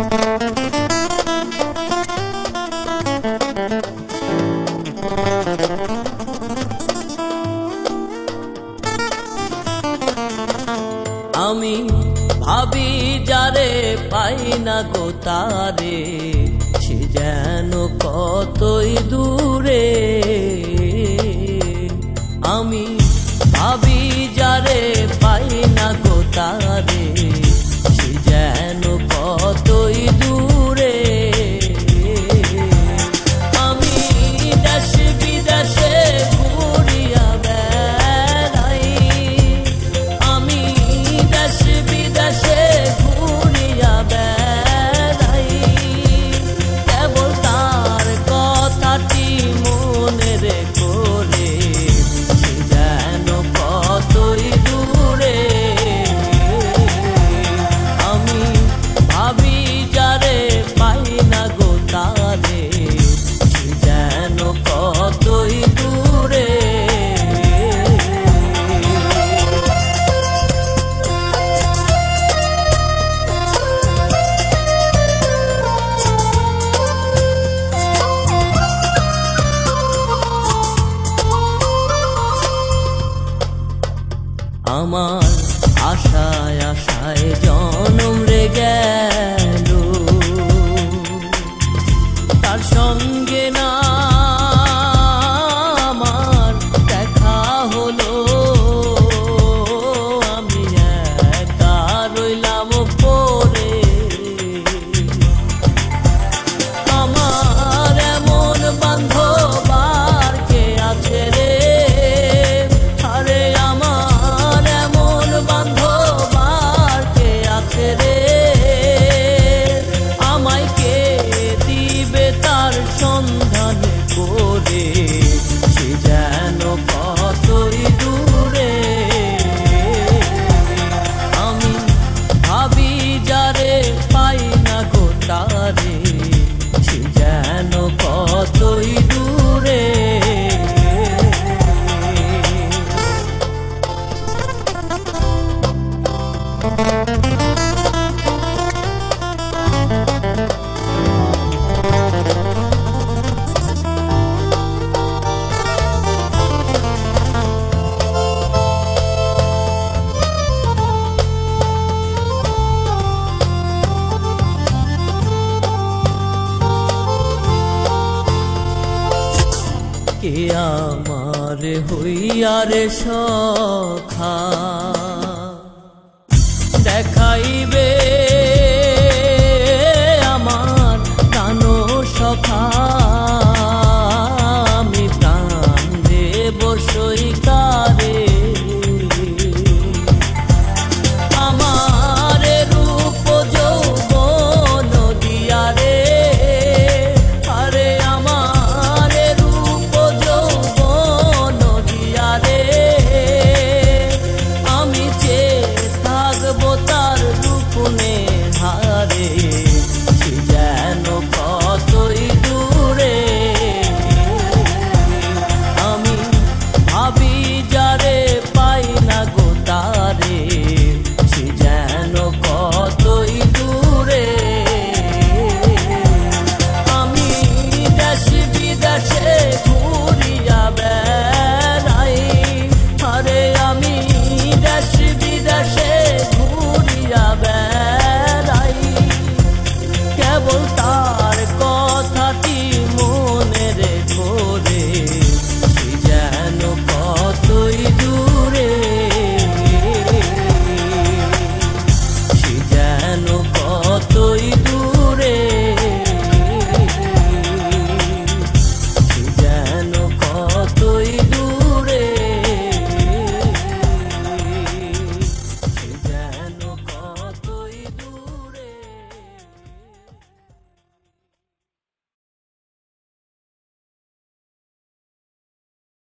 আমি ভাবি যারে পাই না গো তারে সে যেন কতই দূরে। আমি ভাবি যারে আমার আশায় আশায় জনম রে গেল। তার সঙ্গে না কে আমার হইয়ারে সখা? দেখাইবে।